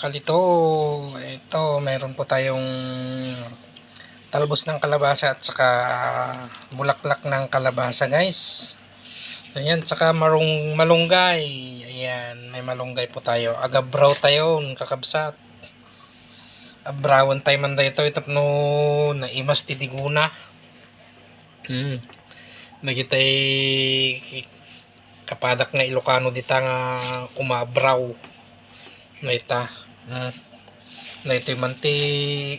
Kalito. Ito, meron po tayong talbos ng kalabasa at saka bulaklak ng kalabasa guys. Ayan, saka marung malunggay. Ayan, may malunggay po tayo. Agabraw tayo, kakabsat. Abrawan tayo man ito. Ito no, na imas titiguna. Hmm. Nagitay kapadak nga Ilocano dita nga umabraw na ita na na ito man ti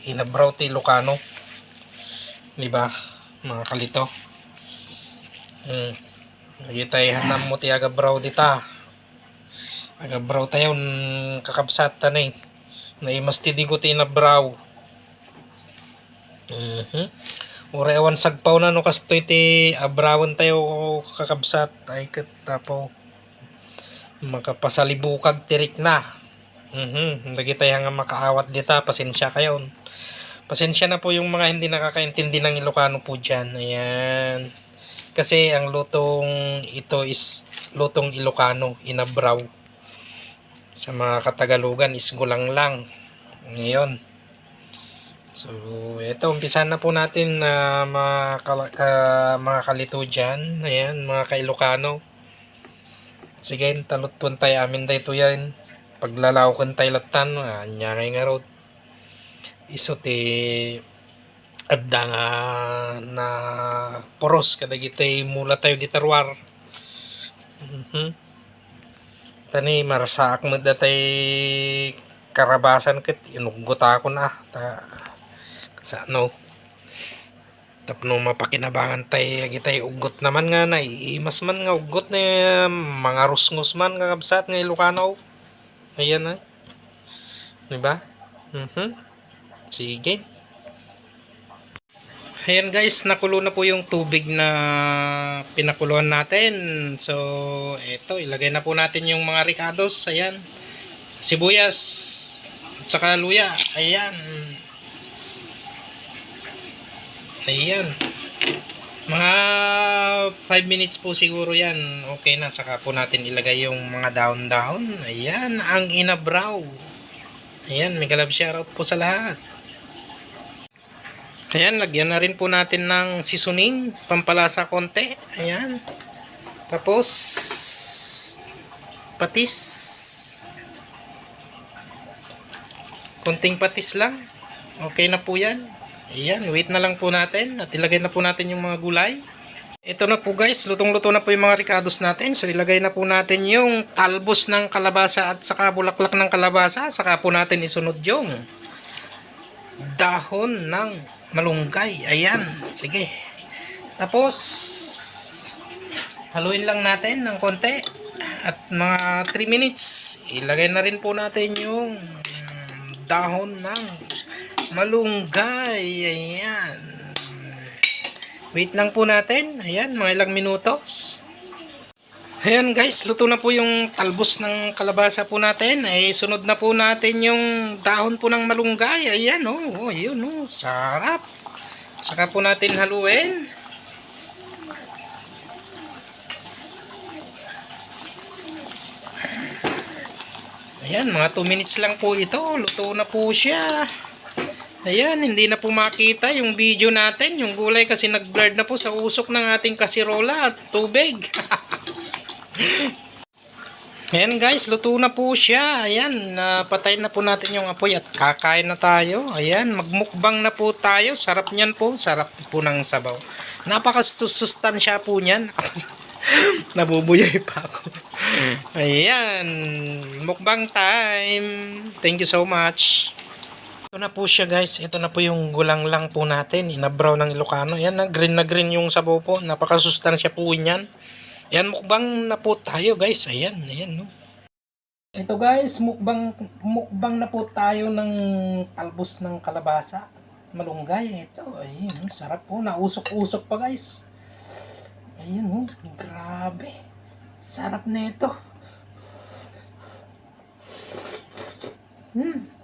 inabraw ti Ilocano di ba mga kalito? Hmm. nagitay hanam mo ti agabraw dita agabraw tayo kakabsat tanay na imas ti digo ti inabraw mhm. Ura ewan sagpaw na no kastoy ti abrawan tayo kakabsat. Ay katapo. Makapasalibukag tirik na. Mhm, tayo nga makaawat dita, pasensya kayo. Pasensya na po yung mga hindi nakakaintindi ng Ilocano po dyan. Ayan. Kasi ang lutong ito is lutong Ilocano, inabraw. Sa mga Katagalugan is gulang lang. Ngayon. So, ito, umpisan na po natin na mga, kala- ka- mga kalito dyan. Ayan, mga kailokano. Sige, talutun tayo amin da ito yan. Paglalaw kan tayo latan, anya ngay nga road. Iso ti adda nga na poros kada gitay mula tayo di tarwar. Mhm. Tani marasaak mo datay karabasan ket inugot ako na ta sa ano tapno mapakinabangan tay agitay ugot naman nga na imas man nga ugot na mga rusngos man nga kabsat nga Ilocano ayan na. Di ba mhm sige. Ayan guys. Nakulo na po yung tubig na pinakuluan natin. So eto ilagay na po natin yung mga ricados ayan. Sibuyas. At saka luya. Ayan. Ayan. Mga 5 minutes po siguro yan. Okay na. Saka po natin ilagay yung mga down-down. Ayan. Ang inabraw. Ayan. May galab shoutout po sa lahat. Ayan. Lagyan na rin po natin ng seasoning. Pampalasa konti. Ayan. Tapos patis. Konting patis lang. Okay na po yan. Ayan, wait na lang po natin at ilagay na po natin yung mga gulay. Ito na po guys, lutong-luto na po yung mga ricados natin. So ilagay na po natin yung talbos ng kalabasa at saka bulaklak ng kalabasa. Saka po natin isunod yung dahon ng malunggay. Ayan, sige. Tapos, haluin lang natin ng konti. At mga 3 minutes, ilagay na rin po natin yung dahon ng malunggay. Ayan. Wait lang po natin. Ayan, mga ilang minutos. Ayan guys, luto na po yung talbos ng kalabasa po natin. Ay sunod na po natin yung dahon po ng malunggay. Ayan oh, oh yun oh, sarap. Saka po natin haluin. Ayan, mga 2 minutes lang po ito. Luto na po siya. Ayan, hindi na po makita yung video natin. Yung gulay kasi nag-blurred na po sa usok ng ating kasirola at tubig. Ayan guys, luto na po siya. Ayan, napatay na po natin yung apoy at kakain na tayo. Ayan, magmukbang na po tayo. Sarap niyan po. Sarap po ng sabaw. Napakasustansya po niyan. Nabubuyoy pa ako. Ayan, mukbang time. Thank you so much. Ito na po siya guys. Ito na po yung gulang lang po natin. Inabraw ng Ilocano. Yan na green na green yung sabaw po. Napakasustansya po niyan. Yan mukbang na po tayo guys. Ayan. Ayan no. Ito guys. Mukbang, mukbang na po tayo ng talbos ng kalabasa. Malunggay. Ito. Ayun. Sarap po. Nausok-usok pa guys. Ayan oh. Grabe. Sarap na ito. Hmm.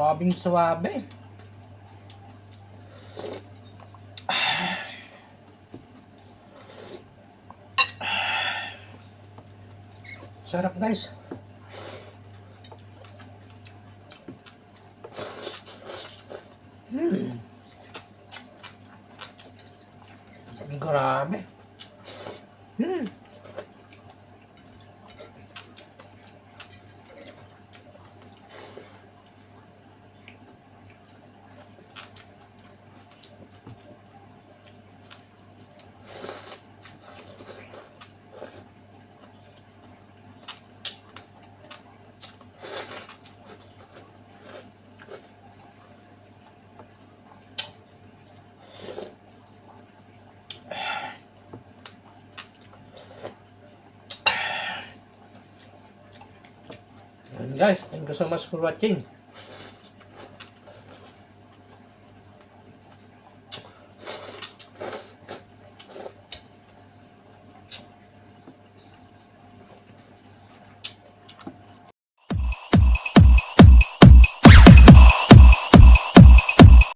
Suwabing suwabe. Sarap guys. Hmm. Grabe. Hmm. Guys, thank you so much for watching.